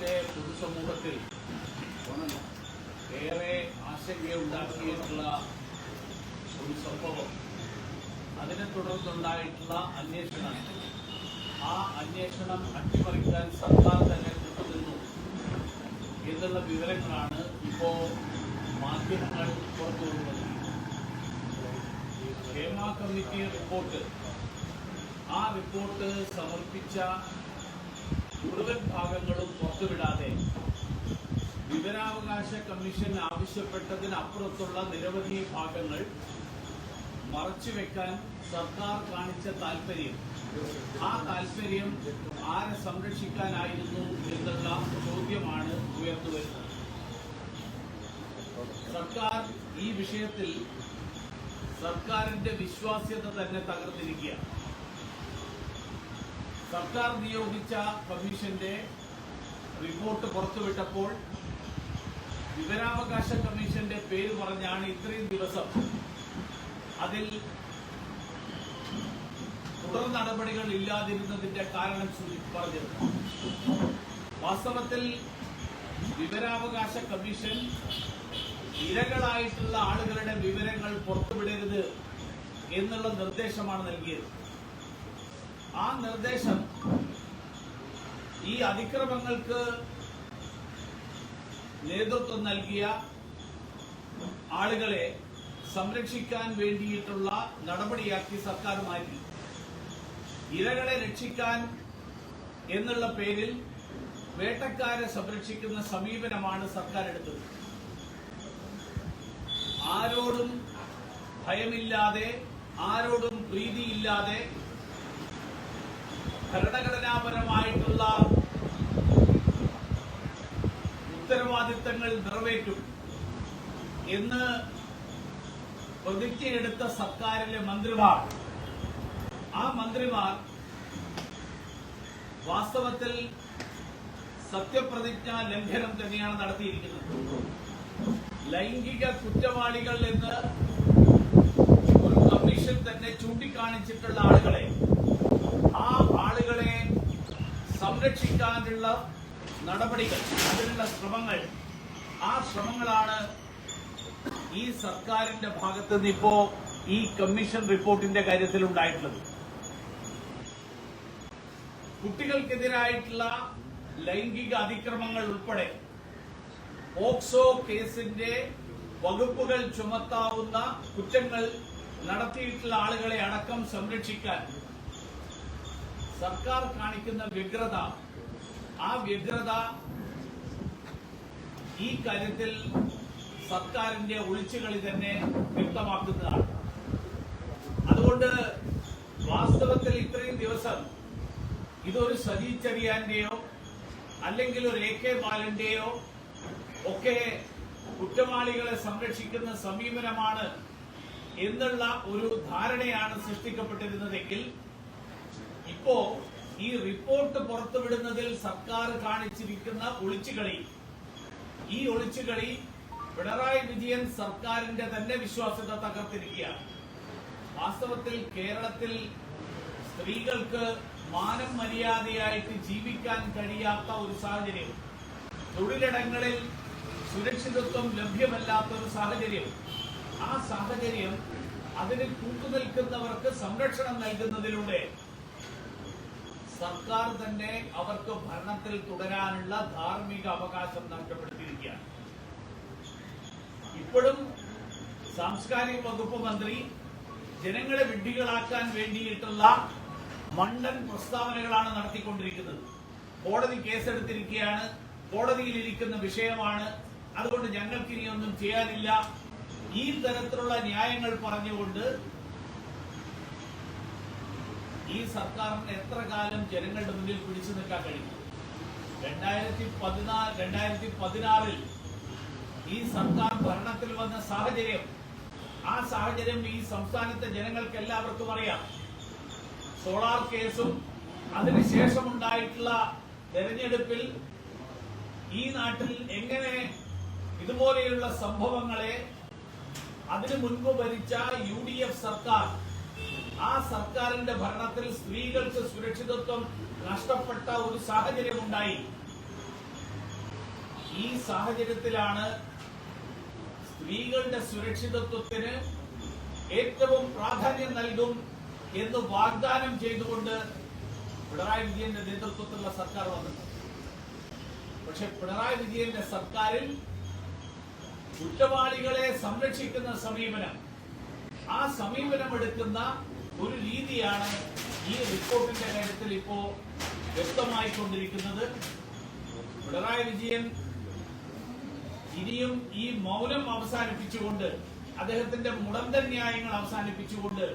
കേരളത്തിന്റെ പൊതുസമൂഹത്തിൽ ഏറെ ആശങ്കയുണ്ടാക്കിയിട്ടുള്ള ഒരു സംഭവം. അതിനെ തുടർന്നുണ്ടായിട്ടുള്ള അന്വേഷണം. ആ അന്വേഷണം അട്ടിമറിക്കാൻ സർക്കാർ തന്നെ കൂട്ടുനിന്നു എന്നുള്ള വിവരങ്ങളാണ് ഇപ്പോ മാധ്യമങ്ങൾ പുറത്തുകൊണ്ടുവന്നത് ഹേമ കമ്മിറ്റി റിപ്പോർട്ട്. ആ റിപ്പോർട്ട് സമർപ്പിച്ച മുഴുവൻ ഭാഗങ്ങളും പുറത്തുവിടാതെ വിവരാവകാശ കമ്മീഷൻ ആവശ്യപ്പെട്ടതിനപ്പുറത്തുള്ള നിരവധി ഭാഗങ്ങൾ മറച്ചുവെക്കാൻ സർക്കാർ കാണിച്ച താല്പര്യം ആ താല്പര്യം ആരെ സംരക്ഷിക്കാനായിരുന്നു എന്നുള്ള ചോദ്യമാണ് ഉയർന്നുവരുന്നത്. സർക്കാർ ഈ വിഷയത്തിൽ സർക്കാരിന്റെ വിശ്വാസ്യത തന്നെ തകർത്തിരിക്കുകയാണ് സർക്കാർ നിയോഗിച്ച കമ്മീഷന്റെ റിപ്പോർട്ട് പുറത്തുവിട്ടപ്പോൾ വിവരാവകാശ കമ്മീഷന്റെ പേര് പറഞ്ഞാണ് ഇത്രയും ദിവസം അതിൽ തുടർ നടപടികൾ ഇല്ലാതിരുന്നതിന്റെ കാരണം പറഞ്ഞത്. വാസ്തവത്തിൽ വിവരാവകാശ കമ്മീഷൻ ഇരകളായിട്ടുള്ള ആളുകളുടെ വിവരങ്ങൾ പുറത്തുവിടരുത് എന്നുള്ള നിർദ്ദേശമാണ് നൽകിയത്. ആ നിർദ്ദേശം ഈ അതിക്രമങ്ങൾക്ക് നേതൃത്വം നൽകിയ ആളുകളെ സംരക്ഷിക്കാൻ വേണ്ടിയിട്ടുള്ള നടപടിയാക്കി സർക്കാർ മാറ്റി. ഇരകളെ രക്ഷിക്കാൻ എന്നുള്ള പേരിൽ വേട്ടക്കാരെ സംരക്ഷിക്കുന്ന സമീപനമാണ് സർക്കാർ എടുത്തത്. ആരോടും ഭയമില്ലാതെ ആരോടും പ്രീതിയില്ലാതെ ഭരണഘടനാപരമായിട്ടുള്ള ഉത്തരവാദിത്തങ്ങൾ നിറവേറ്റും എന്ന് പ്രതിജ്ഞയെടുത്ത സർക്കാരിലെ മന്ത്രിമാർ. ആ മന്ത്രിമാർ വാസ്തവത്തിൽ സത്യപ്രതിജ്ഞ ലംഘനം തന്നെയാണ് നടത്തിയിരിക്കുന്നത്. ലൈംഗിക കുറ്റവാളികൾ എന്ന് ഒരു കമ്മീഷൻ തന്നെ ചൂണ്ടിക്കാണിച്ചിട്ടുള്ള ആളുകളെ ആ ആളുകളെ സംരക്ഷിക്കാനുള്ള നടപടികൾ അതിനുള്ള ശ്രമങ്ങൾ. ആ ശ്രമങ്ങളാണ് ഈ സർക്കാരിന്റെ ഭാഗത്ത് നിന്ന് ഇപ്പോ ഈ കമ്മീഷൻ റിപ്പോർട്ടിന്റെ കാര്യത്തിൽ ഉണ്ടായിട്ടുള്ളത്. കുട്ടികൾക്കെതിരായിട്ടുള്ള ലൈംഗിക അതിക്രമങ്ങൾ ഉൾപ്പെടെ പോക്സോ കേസിന്റെ വകുപ്പുകൾ ചുമത്താവുന്ന കുറ്റങ്ങൾ നടത്തിയിട്ടുള്ള ആളുകളെ അടക്കം സംരക്ഷിക്കാൻ സർക്കാർ കാണിക്കുന്ന വ്യഗ്രത. ആ വ്യഗ്രത ഈ കാര്യത്തിൽ സർക്കാരിന്റെ ഒളിച്ചുകളി തന്നെ വ്യക്തമാക്കുന്നതാണ്. അതുകൊണ്ട് വാസ്തവത്തിൽ ഇത്രയും ദിവസം ഇതൊരു സജി ചെറിയാന്റെയോ അല്ലെങ്കിൽ ഒരു എ കെ ബാലന്റെയോ ഒക്കെ കുറ്റവാളികളെ സംരക്ഷിക്കുന്ന സമീപനമാണ് എന്നുള്ള ഒരു ധാരണയാണ് സൃഷ്ടിക്കപ്പെട്ടിരുന്നതെങ്കിൽ ഇപ്പോ ഈ റിപ്പോർട്ട് പുറത്തുവിടുന്നതിൽ സർക്കാർ കാണിച്ചിരിക്കുന്ന ഒളിച്ചുകളി. ഈ ഒളിച്ചുകളി പിണറായി വിജയൻ സർക്കാരിന്റെ തന്നെ വിശ്വാസ്യത തകർത്തിരിക്കുകയാണ്. വാസ്തവത്തിൽ കേരളത്തിൽ സ്ത്രീകൾക്ക് മാനം മര്യാദയായിട്ട് ജീവിക്കാൻ കഴിയാത്ത ഒരു സാഹചര്യം. തൊഴിലിടങ്ങളിൽ സുരക്ഷിതത്വം ലഭ്യമല്ലാത്ത ഒരു സാഹചര്യം. ആ സാഹചര്യം അതിന് കൂട്ടുനിൽക്കുന്നവർക്ക് സംരക്ഷണം നൽകുന്നതിലൂടെ സർക്കാർ തന്നെ അവർക്ക് ഭരണത്തിൽ തുടരാനുള്ള ധാർമ്മിക അവകാശം നഷ്ടപ്പെടുത്തിയിരിക്കുകയാണ്. ഇപ്പോഴും സാംസ്കാരിക വകുപ്പ് മന്ത്രി ജനങ്ങളെ വിഡ്ഢികളാക്കാൻ വേണ്ടിയിട്ടുള്ള മണ്ടൻ പ്രസ്താവനകളാണ് നടത്തിക്കൊണ്ടിരിക്കുന്നത്. കോടതി കേസെടുത്തിരിക്കുകയാണ്. കോടതിയിൽ ഇരിക്കുന്ന വിഷയമാണ്. അതുകൊണ്ട് ഞങ്ങൾക്ക് ഇനിയൊന്നും ചെയ്യാനില്ല. ഈ തരത്തിലുള്ള ന്യായങ്ങൾ പറഞ്ഞുകൊണ്ട് ഈ സർക്കാരിന് എത്ര കാലം ജനങ്ങളുടെ മുന്നിൽ പിടിച്ചു നിൽക്കാൻ കഴിയും? രണ്ടായിരത്തി പതിനാല് രണ്ടായിരത്തി പതിനാറിൽ ഈ സർക്കാർ ഭരണത്തിൽ വന്ന സാഹചര്യം ആ സാഹചര്യം ഈ സംസ്ഥാനത്തെ ജനങ്ങൾക്ക് എല്ലാവർക്കും അറിയാം. സോളാർ കേസും അതിനുശേഷം ഉണ്ടായിട്ടുള്ള തെരഞ്ഞെടുപ്പിൽ ഈ നാട്ടിൽ എങ്ങനെ ഇതുപോലെയുള്ള സംഭവങ്ങളെ അതിനു മുൻപ് ഭരിച്ച യു ഡി എഫ് സർക്കാർ ആ സർക്കാരിന്റെ ഭരണത്തിൽ സ്ത്രീകൾക്ക് സുരക്ഷിതത്വം നഷ്ടപ്പെട്ട ഒരു സാഹചര്യം ഉണ്ടായി ഈ സാഹചര്യത്തിലാണ് സ്ത്രീകളുടെ സുരക്ഷിതത്വത്തിന് ഏറ്റവും പ്രാധാന്യം നൽകും എന്ന് വാഗ്ദാനം ചെയ്തുകൊണ്ട് പിണറായി വിജയന്റെ നേതൃത്വത്തിലുള്ള സർക്കാർ വന്നത് പക്ഷെ പിണറായി വിജയന്റെ സർക്കാരിൽ കുറ്റവാളികളെ സംരക്ഷിക്കുന്ന സമീപനം ആ സമീപനം എടുക്കുന്ന ഒരു രീതിയാണ് ഈ റിപ്പോർട്ടിന്റെ കാര്യത്തിൽ ഇപ്പോ വ്യക്തമായിക്കൊണ്ടിരിക്കുന്നത്. പിണറായി വിജയൻ ഇനിയും ഈ മൗനം അവസാനിപ്പിച്ചുകൊണ്ട് അദ്ദേഹത്തിന്റെ മുടന്തൻ ന്യായങ്ങൾ അവസാനിപ്പിച്ചുകൊണ്ട്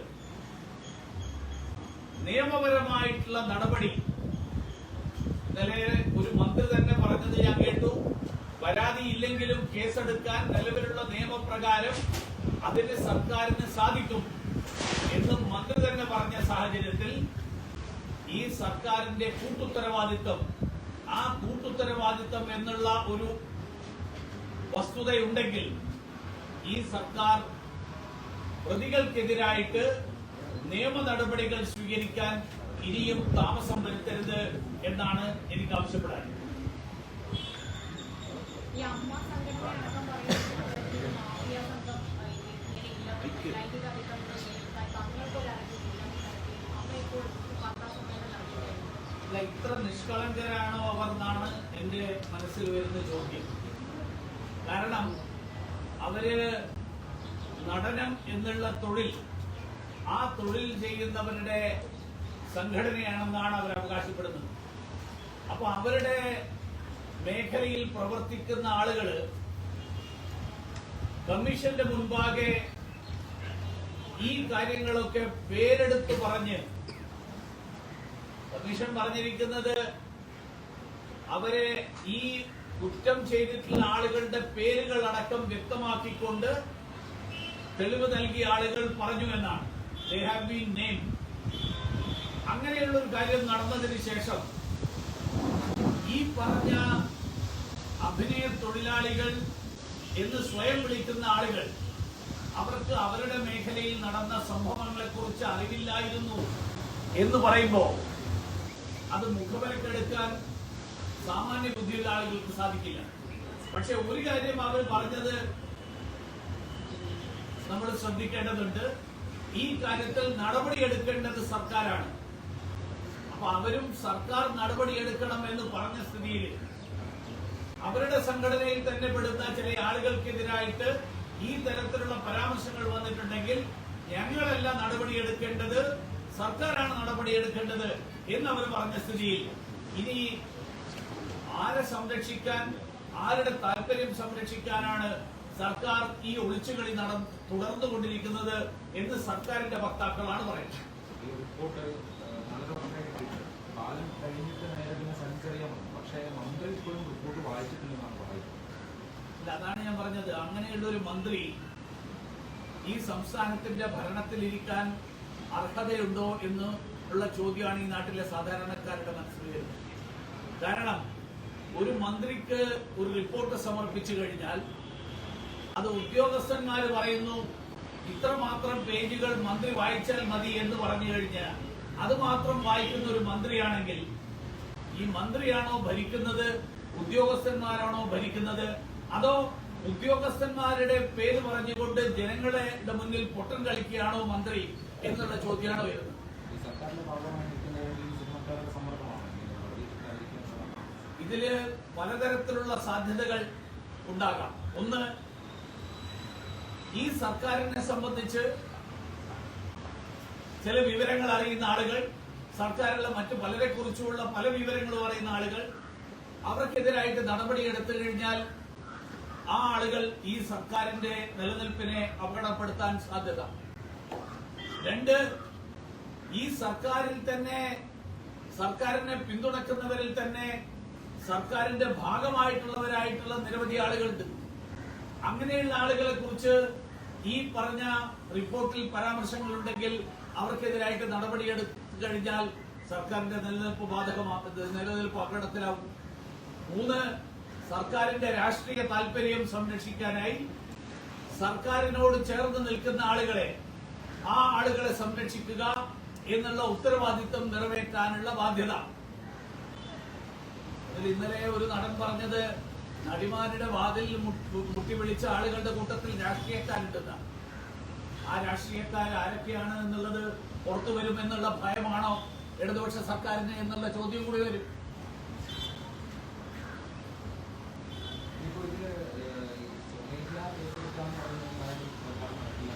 നിയമപരമായിട്ടുള്ള നടപടി ഇന്നലെ ഒരു മന്ത്രി തന്നെ പറഞ്ഞത് ഞാൻ കേട്ടു. പരാതി ഇല്ലെങ്കിലും കേസെടുക്കാൻ നിലവിലുള്ള നിയമപ്രകാരം അതിന് സർക്കാരിന് സാധിക്കും. എന്ന് മന്ത്രി തന്നെ പറഞ്ഞ സാഹചര്യത്തിൽ ഈ സർക്കാരിന്റെ കൂട്ടുത്തരവാദിത്വം ആ കൂട്ടുത്തരവാദിത്വം എന്നുള്ള ഒരു വസ്തുതയുണ്ടെങ്കിൽ ഈ സർക്കാർ പ്രതികൾക്കെതിരായിട്ട് നിയമ നടപടികൾ സ്വീകരിക്കാൻ ഇനിയും താമസം വരുത്തരുത് എന്നാണ് എനിക്ക് ആവശ്യപ്പെടാൻ ഈ അമ്മ സംഘടന അടക്കം പറയുന്നത് ഒരു മാഫിയ സംഘം ആ, ഇങ്ങനെ ഇല്ല ലൈംഗിക അതിക്രമങ്ങൾ നേരിട്ടാൽ തങ്ങൾക്കൊരു അറിവില്ല അമ്മ ഇപ്പോൾ വാർത്താ സമ്മേളനം നടത്തുകയായിരുന്നു അല്ല ഇത്ര നിഷ്കളങ്കരാണോ അവർ എന്നാണ് എന്റെ മനസ്സിൽ വരുന്ന ചോദ്യം. കാരണം അവർ നടനം എന്നുള്ള തൊഴിൽ ആ തൊഴിൽ ചെയ്യുന്നവരുടെ സംഘടനയാണെന്നാണ് അവർ അവകാശപ്പെടുന്നത്. അപ്പൊ അവരുടെ മേഖലയിൽ പ്രവർത്തിക്കുന്ന ആളുകൾ കമ്മീഷന്റെ മുൻപാകെ ഈ കാര്യങ്ങളൊക്കെ പേരെടുത്ത് പറഞ്ഞ് കമ്മീഷൻ പറഞ്ഞിരിക്കുന്നത് അവരെ ഈ കുറ്റം ചെയ്തിട്ടുള്ള ആളുകളുടെ പേരുകൾ അടക്കം വ്യക്തമാക്കിക്കൊണ്ട് തെളിവ് നൽകിയ ആളുകൾ പറഞ്ഞു എന്നാണ്. ദേ ഹാവ് ബീൻ നെയിം അങ്ങനെയുള്ള ഒരു കാര്യം നടന്നതിന് ശേഷം ഈ പറഞ്ഞ അഭിനയ തൊഴിലാളികൾ എന്ന് സ്വയം വിളിക്കുന്ന ആളുകൾ അവർക്ക് അവരുടെ മേഖലയിൽ നടന്ന സംഭവങ്ങളെ കുറിച്ച് അറിവില്ലായിരുന്നു എന്ന് പറയുമ്പോൾ അത് മുഖവിലക്കെടുക്കാൻ സാമാന്യ ബുദ്ധിയുള്ള ആളുകൾക്ക് സാധിക്കില്ല. പക്ഷെ ഒരു കാര്യം അവർ പറഞ്ഞത് നമ്മൾ ശ്രദ്ധിക്കേണ്ടതുണ്ട്. ഈ കാര്യത്തിൽ നടപടിയെടുക്കേണ്ടത് സർക്കാരാണ്. അപ്പൊ അവരും സർക്കാർ നടപടിയെടുക്കണം എന്ന് പറഞ്ഞ സ്ഥിതിയിൽ അവരുടെ സംഘടനയിൽ തന്നെ പെടുന്ന ചില ആളുകൾക്കെതിരായിട്ട് ഈ തരത്തിലുള്ള പരാമർശങ്ങൾ വന്നിട്ടുണ്ടെങ്കിൽ ഞങ്ങളല്ല നടപടിയെടുക്കേണ്ടത് സർക്കാരാണ് നടപടിയെടുക്കേണ്ടത് എന്ന് അവർ പറഞ്ഞ സ്ഥിതിയിൽ. ഇനി ആരെ സംരക്ഷിക്കാൻ ആരുടെ താല്പര്യം സംരക്ഷിക്കാനാണ് സർക്കാർ ഈ ഒളിച്ചുകളി നട തുടർന്നുകൊണ്ടിരിക്കുന്നത് എന്ന് സർക്കാരിന്റെ വക്താക്കളാണ് പറയുന്നത്. കാലം കഴിഞ്ഞിട്ട് നേരെ പിന്നെ പക്ഷേ മന്ത്രി ഇപ്പോഴും റിപ്പോർട്ട് വായിച്ചിട്ടില്ലെന്നാണ് പറയുന്നത്. ഇല്ല, അതാണ് ഞാൻ പറഞ്ഞത്. അങ്ങനെയുള്ള ഒരു മന്ത്രി ഈ സംസ്ഥാനത്തിന്റെ ഭരണത്തിലിരിക്കാൻ അർഹതയുണ്ടോ എന്ന് ഉള്ള ചോദ്യമാണ് ഈ നാട്ടിലെ സാധാരണക്കാരുടെ മനസ്സിൽ വരുന്നത്. കാരണം ഒരു മന്ത്രിക്ക് ഒരു റിപ്പോർട്ട് സമർപ്പിച്ചു കഴിഞ്ഞാൽ അത് ഉദ്യോഗസ്ഥന്മാർ പറയുന്നു ഇത്രമാത്രം പേജുകൾ മന്ത്രി വായിച്ചാൽ മതി എന്ന് പറഞ്ഞു കഴിഞ്ഞാൽ അത് മാത്രം വായിക്കുന്ന ഒരു മന്ത്രിയാണെങ്കിൽ ഈ മന്ത്രിയാണോ ഭരിക്കുന്നത് ഉദ്യോഗസ്ഥന്മാരാണോ ഭരിക്കുന്നത് അതോ ഉദ്യോഗസ്ഥന്മാരുടെ പേര് പറഞ്ഞുകൊണ്ട് ജനങ്ങളുടെ മുന്നിൽ പൊട്ടൻ കളിക്കുകയാണോ മന്ത്രി എന്നുള്ള ചോദ്യമാണ് വരുന്നത് ഈ സർക്കാരിന്റെ ഭാഗമായി നിൽക്കുന്നതുകൊണ്ട് ഈ സിനിമക്കാരുടെ സമ്മർദ്ദമാണ് ഈ നടപടി ഉണ്ടായിരിക്കുന്നതാണ് ഇതിൽ പലതരത്തിലുള്ള സാധ്യതകൾ ഉണ്ടാകാം. ഒന്ന് ഈ സർക്കാരിനെ സംബന്ധിച്ച് ചില വിവരങ്ങൾ അറിയുന്ന ആളുകൾ സർക്കാരിലെ മറ്റ് പലരെ കുറിച്ചുള്ള പല വിവരങ്ങളും അറിയുന്ന ആളുകൾ അവർക്കെതിരായിട്ട് നടപടി എടുത്തു കഴിഞ്ഞാൽ ആ ആളുകൾ ഈ സർക്കാരിന്റെ നിലനിൽപ്പിനെ അപകടപ്പെടുത്താൻ സാധ്യത. രണ്ട് ഈ സർക്കാരിൽ തന്നെ സർക്കാരിനെ പിന്തുണക്കുന്നവരിൽ തന്നെ സർക്കാരിന്റെ ഭാഗമായിട്ടുള്ളവരായിട്ടുള്ള നിരവധി ആളുകളുണ്ട്. അങ്ങനെയുള്ള ആളുകളെ കുറിച്ച് ഈ പറഞ്ഞ റിപ്പോർട്ടിൽ പരാമർശങ്ങളുണ്ടെങ്കിൽ അവർക്കെതിരായിട്ട് നടപടിയെടുത്തു കഴിഞ്ഞാൽ സർക്കാരിന്റെ നിലനിൽപ്പ് ബാധകമാക്കുന്നത് നിലനിൽപ്പ് അപകടത്തിലാവും. മൂന്ന് സർക്കാരിന്റെ രാഷ്ട്രീയ താല്പര്യം സംരക്ഷിക്കാനായി സർക്കാരിനോട് ചേർന്ന് നിൽക്കുന്ന ആളുകളെ ആ ആളുകളെ സംരക്ഷിക്കുക എന്നുള്ള ഉത്തരവാദിത്വം നിറവേറ്റാനുള്ള ബാധ്യത. അതിൽ ഇന്നലെ ഒരു നടൻ പറഞ്ഞത് നടിമാരുടെ വാതിൽ മുട്ടി വിളിച്ച ആളുകളുടെ കൂട്ടത്തിൽ രാഷ്ട്രീയക്കാരുണ്ടെന്നാണ് ആ രാഷ്ട്രീയക്കാർ ആരൊക്കെയാണ് എന്നുള്ളത് പുറത്തു വരുമെന്നുള്ള ഭയമാണോ ഇടതുപക്ഷ സർക്കാരിന് എന്നുള്ള ചോദ്യം കൂടി വരും ഇനിയിപ്പോ ഇതിൽ ഏഹ്, ഈ സ്വമേധയാ ഏറ്റെടുക്കാന്ന് പറയുന്ന കാര്യം സർക്കാർ നടത്തില്ല.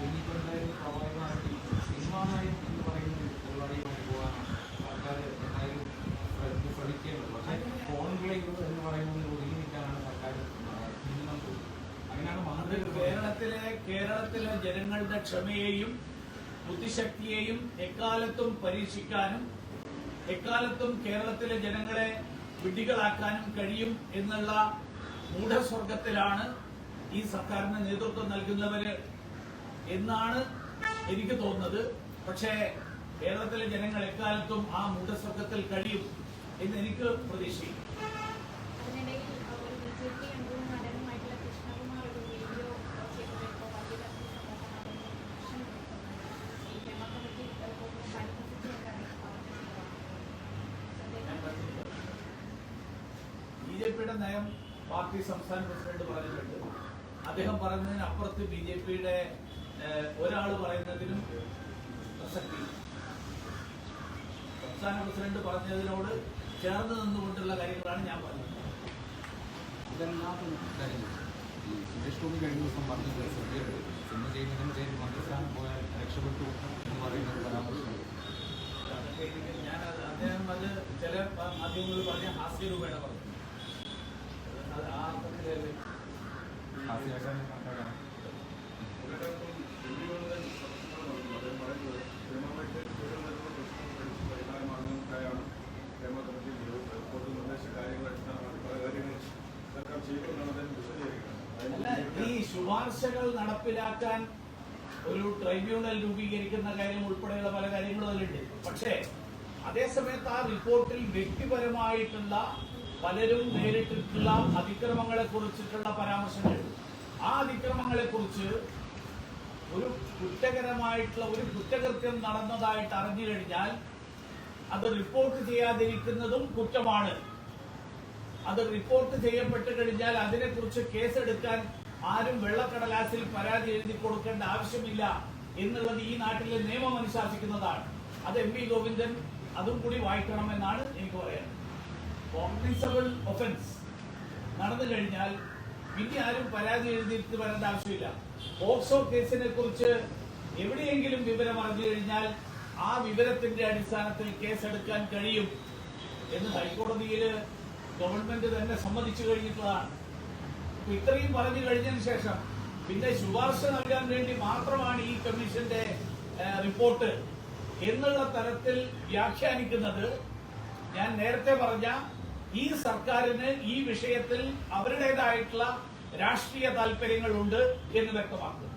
ഇനിയിപ്പോ എന്തായാലും സ്വാഭാവികമായിട്ട് ഈ സിനിമാ നയം എന്ന് പറയുന്ന ഒരു പരിപാടിയുമായി പോകാനാണ് സർക്കാർ എന്തായാലും ശ്രദ്ധ ശ്രമിക്കേണ്ടത്. പക്ഷേ കോൺക്ലേവ് എന്ന് പറയുന്നതിൽ ഒതുങ്ങി നിൽക്കാനാണ് സർക്കാർ ആഹ്, തീരുമാനം അങ്ങനെയാണ് അത് മന്ത്രി കേരളത്തിലെ കേരളത്തിലെ ജനങ്ങളുടെ ക്ഷമയെയും ബുദ്ധിശക്തിയെയും എക്കാലത്തും പരീക്ഷിക്കാനും എക്കാലത്തും കേരളത്തിലെ ജനങ്ങളെ വിഡ്ഢികളാക്കാനും കഴിയും എന്നുള്ള മൂഢസ്വർഗത്തിലാണ് ഈ സർക്കാരിന് നേതൃത്വം നൽകുന്നവര് എന്നാണ് എനിക്ക് തോന്നുന്നത്. പക്ഷേ കേരളത്തിലെ ജനങ്ങൾ എക്കാലത്തും ആ മൂഢസ്വർഗത്തിൽ കഴിയും എന്ന് എനിക്ക് പ്രതീക്ഷിക്കും അതിനിടയിൽ ഒരു ബി ജെ പി അംഗവും നടനുമായിട്ടുള്ള കൃഷ്ണകുമാർ ഒരു വീഡിയോ ചെയ്തപ്പോൾ വലിയ ഈ ക്ഷേമ കമ്മിറ്റി പോകുന്ന പരിഹസിച്ചുകൊണ്ടാണ് പറഞ്ഞത് ബി ജെ പിയുടെ നയം പാർട്ടി സംസ്ഥാന പ്രസിഡന്റ് പറഞ്ഞിട്ടുണ്ട്. അദ്ദേഹം പറഞ്ഞതിനപ്പുറത്ത് ബി ജെ പിയുടെ ഒരാൾ പറയുന്നതിനും പ്രസക്തി. സംസ്ഥാന പ്രസിഡന്റ് പറഞ്ഞതിനോട് ചേർന്ന് നിന്നുകൊണ്ടുള്ള കാര്യങ്ങളാണ് ഞാൻ പറഞ്ഞത്. ഇതെല്ലാം സുരേഷ് ഗോപി കഴിഞ്ഞ ദിവസം പറഞ്ഞത് ശ്രദ്ധയുണ്ട് സിനിമ ചെയ്യുന്നതിന് പേരിൽ മന്ത്രിസ്ഥാനം പോയാൽ രക്ഷപ്പെട്ടു എന്ന് പറയുന്നത് എനിക്ക് ഞാൻ അദ്ദേഹം അത് ചില മാധ്യമങ്ങളിൽ പറഞ്ഞ ഹാസ്യ രൂപേണ പറഞ്ഞു അത് ആ അർത്ഥത്തിലല്ലേ ഹാസ്യാകാരം കണക്കാക്കണം അല്ല, ശുപാർശകൾ നടപ്പിലാക്കാൻ ഒരു ട്രൈബ്യൂണൽ രൂപീകരിക്കുന്ന കാര്യം ഉൾപ്പെടെയുള്ള പല കാര്യങ്ങളും അതിലുണ്ട്. പക്ഷേ അതേസമയത്ത് ആ റിപ്പോർട്ടിൽ വ്യക്തിപരമായിട്ടുള്ള പലരും നേരിട്ടിട്ടുള്ള അതിക്രമങ്ങളെ കുറിച്ചിട്ടുള്ള പരാമർശങ്ങൾ. ആ അതിക്രമങ്ങളെ കുറിച്ച് ഒരു കുറ്റകരമായിട്ടുള്ള ഒരു കുറ്റകൃത്യം നടന്നതായിട്ട് അറിഞ്ഞു കഴിഞ്ഞാൽ അത് റിപ്പോർട്ട് ചെയ്യാതിരിക്കുന്നതും കുറ്റമാണ്. അത് റിപ്പോർട്ട് ചെയ്യപ്പെട്ട് കഴിഞ്ഞാൽ അതിനെക്കുറിച്ച് കേസെടുക്കാൻ ആരും വെള്ളക്കടലാസിൽ പരാതി എഴുതി കൊടുക്കേണ്ട ആവശ്യമില്ല എന്നുള്ളത് ഈ നാട്ടിലെ നിയമം അനുശാസിക്കുന്നതാണ്. അത് എം വി ഗോവിന്ദൻ അതും കൂടി വായിക്കണമെന്നാണ് എനിക്ക് പറയാൻ കോഗ്നിസബിൾ ഒഫൻസ് നടന്നു കഴിഞ്ഞാൽ പിന്നെ ആരും പരാതി എഴുതിയിട്ട് വരേണ്ട ആവശ്യമില്ല. പോക്സോ കേസിനെ കുറിച്ച് എവിടെയെങ്കിലും വിവരം അറിഞ്ഞു കഴിഞ്ഞാൽ ആ വിവരത്തിന്റെ അടിസ്ഥാനത്തിൽ കേസെടുക്കാൻ കഴിയും എന്ന് ഹൈക്കോടതിയിൽ ഗവൺമെന്റ് തന്നെ സമ്മതിച്ചു കഴിഞ്ഞിട്ടുള്ളതാണ്. ഇത്രയും പറഞ്ഞു കഴിഞ്ഞതിന് ശേഷം പിന്നെ ശുപാർശ നൽകാൻ വേണ്ടി മാത്രമാണ് ഈ കമ്മീഷന്റെ റിപ്പോർട്ട് എന്നുള്ള തരത്തിൽ വ്യാഖ്യാനിക്കുന്നത്. ഞാൻ നേരത്തെ പറഞ്ഞ ഈ സർക്കാരിന് ഈ വിഷയത്തിൽ അവരുടേതായിട്ടുള്ള രാഷ്ട്രീയ താല്പര്യങ്ങളുണ്ട് എന്ന് വ്യക്തമാക്കുന്നു.